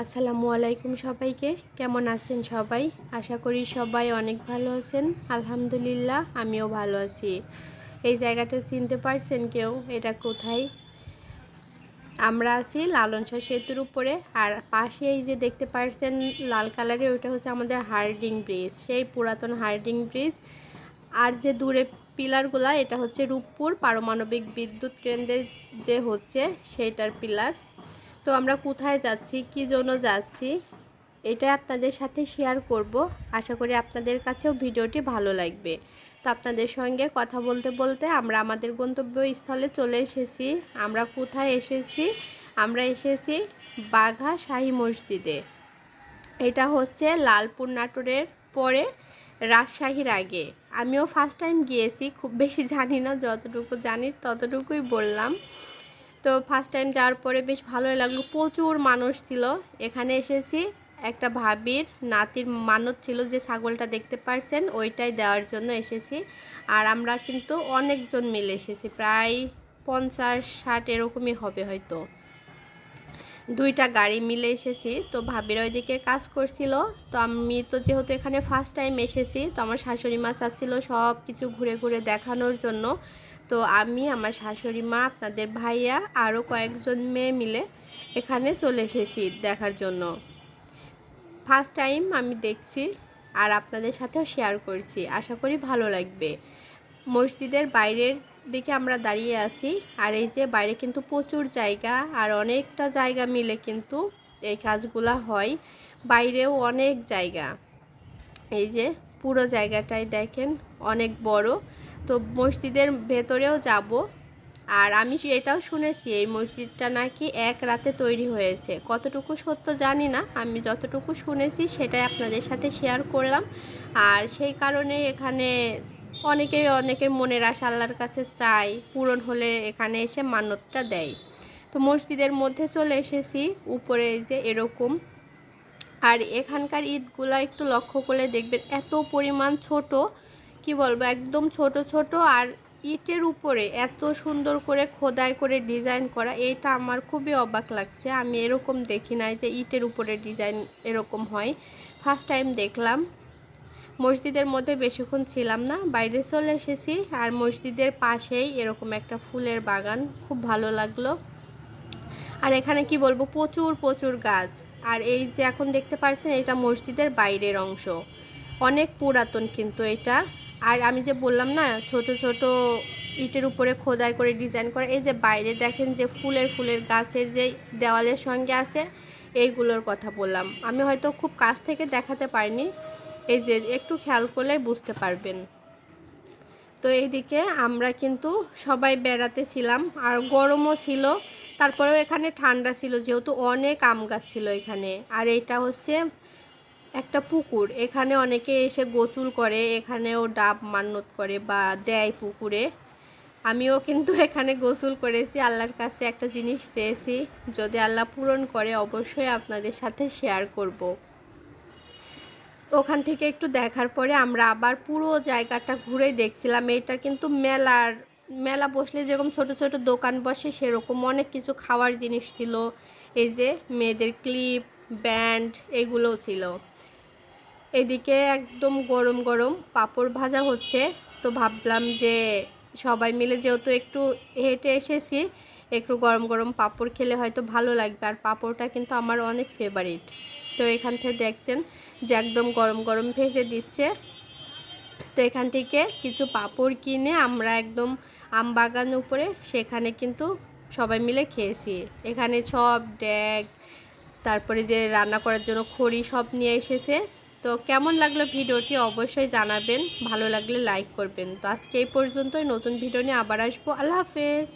আসসালামু আলাইকুম সবাইকে। কেমন আছেন সবাই? আশা করি সবাই অনেক ভালো আছেন। আলহামদুলিল্লাহ, আমিও ভালো আছি। এই জায়গাটা চিনতে পারছেন কেউ? এটা কোথায়? আমরা আছি লালন শাহ সেতুর উপরে। আর পাশে এই যে দেখতে পারছেন লাল কালারের ওটা হচ্ছে আমাদের হার্ডিং ব্রিজ। সেই পুরাতন হার্ডিং ব্রিজ। আর যে দূরে পিলারগুলা, এটা হচ্ছে রূপপুর পারমাণবিক বিদ্যুৎ কেন্দ্রের যে হচ্ছে, সেইটার পিলার। তো আমরা কোথায় যাচ্ছি, কি জন্য যাচ্ছি, এটা আপনাদের সাথে শেয়ার করব। আশা করি আপনাদের কাছেও ভিডিওটি ভালো লাগবে। তো আপনাদের সঙ্গে কথা বলতে বলতে আমরা আমাদের গন্তব্যস্থলে চলে এসেছি। আমরা কোথায় এসেছি? আমরা এসেছি বাঘা শাহী মসজিদে। এটা হচ্ছে লালপুর নাটোরের পরে রাজশাহীর আগে। আমিও ফার্স্ট টাইম গিয়েছি, খুব বেশি জানি না, যতটুকু জানি ততটুকুই বললাম। তো ফার্স্ট টাইম যাওয়ার পরে বেশ ভালোই লাগল। প্রচুর মানুষ ছিল। এখানে এসেছি, একটা ভাবির নাতির মানত ছিল যে ছাগলটা দেখতে পারছেন, ওইটাই দেওয়ার জন্য এসেছি। আর আমরা কিন্তু অনেকজন মিলে এসেছি, প্রায় পঞ্চাশ, ষাট এরকমই হবে হয়তো। দুইটা গাড়ি মিলে এসেছি, তো ভাবির ওইদিকে কাজ করছিল। তো আমি তো যেহেতু এখানে ফার্স্ট টাইম এসেছি, তো আমার শাশুড়ি মা চাচ্ছিল সব কিছু ঘুরে ঘুরে দেখানোর জন্য। তো আমি, আমার শাশুড়ি মা, আপনাদের ভাইয়া আরও কয়েকজন মেয়ে মিলে এখানে চলে এসেছি দেখার জন্য। ফার্স্ট টাইম আমি দেখছি আর আপনাদের সাথেও শেয়ার করছি। আশা করি ভালো লাগবে। মসজিদের বাইরের দিকে আমরা দাঁড়িয়ে আছি আর এই যে বাইরে কিন্তু প্রচুর জায়গা আর অনেকটা জায়গা মিলে কিন্তু এই কাজগুলা হয়। বাইরেও অনেক জায়গা। এই যে পুরো জায়গাটাই দেখেন, অনেক বড়। তো মসজিদের ভেতরেও যাব। আর আমি এটাও শুনেছি, এই মসজিদটা নাকি এক রাতে তৈরি হয়েছে। কতটুকু সত্য জানি না, আমি যতটুকু শুনেছি সেটাই আপনাদের সাথে শেয়ার করলাম। আর সেই কারণে এখানে অনেকেই অনেকের মনের আশা আল্লাহর কাছে চাই পূরণ হলে এখানে এসে মান্যতটা দেয়। তো মসজিদের মধ্যে চলে এসেছি, উপরে যে এরকম। আর এখানকার ইটগুলো একটু লক্ষ্য করে দেখবেন এত পরিমাণ ছোট কি বলব, একদম ছোট ছোট আর ইটের উপরে এত সুন্দর করে খোদাই করে ডিজাইন করা, এটা আমার খুবই অবাক লাগছে। আমি এরকম দেখি নাই যে ইটের উপরে ডিজাইন এরকম হয়। ফার্স্ট টাইম দেখলাম। মসজিদের মধ্যে বেশিক্ষণ ছিলাম না, বাইরে চলে এসেছি আর মসজিদের পাশেই এরকম একটা ফুলের বাগান, খুব ভালো লাগল। আর এখানে কি বলব, প্রচুর প্রচুর গাছ। আর এই যে এখন দেখতে পাচ্ছেন, এটা মসজিদের বাইরের অংশ। অনেক পুরাতন কিন্তু এটা। আর আমি যে বললাম না, ছোট ছোট ইটের উপরে খোদাই করে ডিজাইন করা, এই যে বাইরে দেখেন যে ফুলের ফুলের গাছের যে দেওয়ালের সঙ্গে আছে, এইগুলোর কথা বললাম। আমি হয়তো খুব কাছ থেকে দেখাতে পারিনি, এই যে একটু খেয়াল করলে বুঝতে পারবেন। তো এইদিকে আমরা কিন্তু সবাই বেড়াতে ছিলাম, আর গরমও ছিল, তারপরেও এখানে ঠান্ডা ছিল, যেহেতু অনেক আম গাছ ছিল এখানে। আর এটা হচ্ছে একটা পুকুর। এখানে অনেকে এসে গোসল করে, এখানেও ডাব মান্যত করে বা দেয় পুকুরে। আমিও কিন্তু এখানে গোসল করেছি, আল্লাহর কাছে একটা জিনিস চেয়েছি। যদি আল্লাহ পূরণ করে, অবশ্যই আপনাদের সাথে শেয়ার করব। ওখান থেকে একটু দেখার পরে আমরা আবার পুরো জায়গাটা ঘুরে দেখছিলাম। এটা কিন্তু মেলার, মেলা বসলে যেরকম ছোট ছোট দোকান বসে, সেরকম অনেক কিছু খাওয়ার জিনিস ছিল। এই যে মেয়েদের ক্লিপ ব্যান্ড এগুলোও ছিল। এদিকে একদম গরম গরম পাপড় ভাজা হচ্ছে। তো ভাবলাম যে সবাই মিলে যেহেতু একটু হেঁটে এসেছি, একটু গরম গরম পাপড় খেলে হয়তো ভালো লাগবে। আর পাঁপড়টা কিন্তু আমার অনেক ফেভারিট তো এখান থেকে দেখছেন যে একদম গরম গরম ভেজে দিচ্ছে। তো এখান থেকে কিছু পাপড় কিনে আমরা একদম আম বাগান উপরে সেখানে কিন্তু সবাই মিলে খেয়েছি। এখানে সব ড্যাগ তারপরে যে রান্না করার জন্য খড়ি সব নিয়ে এসেছে। তো কেমন লাগল ভিডিওটি অবশ্যই জানাবেন। ভালো লাগলে লাইক করবেন। তো আজকে এই পর্যন্তই। নতুন ভিডিও নিয়ে আবার আসব। আল্লাহ হাফেজ।